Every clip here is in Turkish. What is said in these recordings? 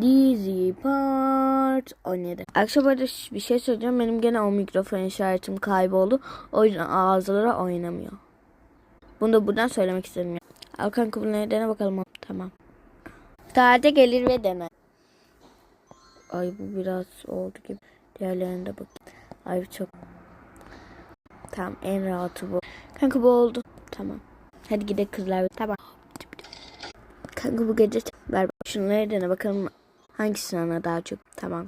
Dizi part 17. Akşam arada bir şey söyleyeceğim. Benim gene o mikrofon işaretim kayboldu. O yüzden ağızları oynamıyor. Bunu da buradan söylemek istedim. Al kanka bunları dene bakalım. Tamam. Sade gelir ve dene. Ay bu biraz oldu gibi. Diğerlerine de bak. Ay çok. Tamam en rahatı bu. Kanka bu oldu. Tamam. Hadi gidelim kızlar. Tamam. Kanka bu gece ver. Şunları dene bakalım hangisi sana daha çok. Tamam.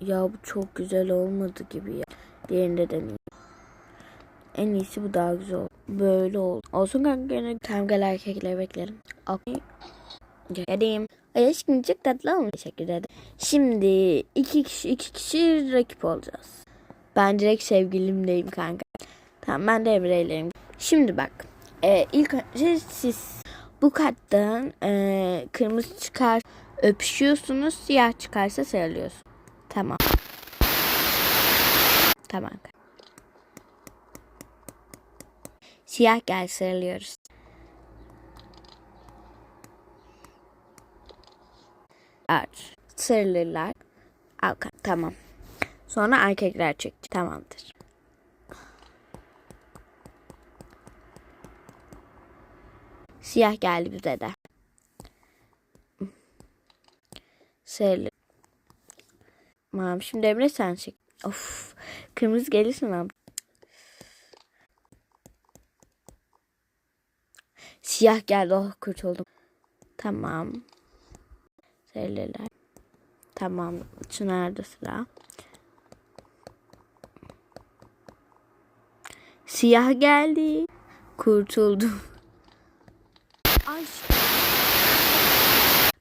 Ya bu çok güzel olmadı gibi ya. Diğerini de deneyeyim. En iyisi bu daha güzel oldu. Böyle oldu. Olsun kanka yine temel erkekleri beklerim. Okay. Geleyim. Ay aşkım çok tatlı olmuş. Teşekkür ederim. Şimdi iki kişi iki kişi rakip olacağız. Ben direkt sevgilimdeyim kanka. Tamam ben de Emre'yleyim. Şimdi bak. E, ilk önce siz bu kattan e, kırmızı çıkar öpüşüyorsunuz. Siyah çıkarsa sarılıyorsun. Tamam. Tamam. Siyah gel sarılıyoruz. Sarılırlar. Tamam. Sonra erkekler çekti. Tamamdır. Siyah geldi bize de. Sarılı. Tamam şimdi Emre sen çek. Of. Kırmızı gelirsin abi. Siyah geldi. Oh kurtuldum. Tamam. Sarılılar. Tamam. Çınar'da sıra. Siyah geldi. Kurtuldum. Ay.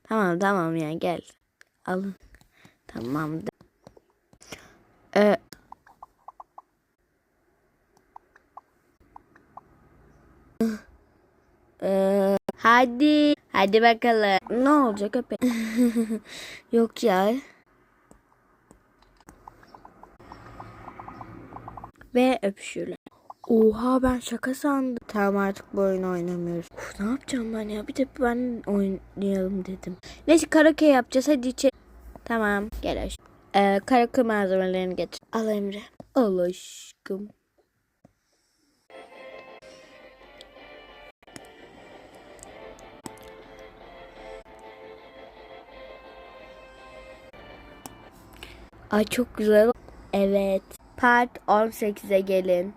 Tamam tamam ya gel. Alın. Tamam. Ee, ee, hadi. Hadi bakalım. Ne olacak öpe? Yok ya. Ve öpüşürler. Oha ben şaka sandım. Tamam artık bu oyunu oynamıyoruz. Uf, ne yapacağım ben ya? Bir de ben oynayalım dedim. Neyse karaoke yapacağız. Hadi içe. Tamam gel aşkım. Ee, karaoke malzemelerini getir. Al Emre. Al aşkım. Ay çok güzel. Evet. Part 18'e gelin.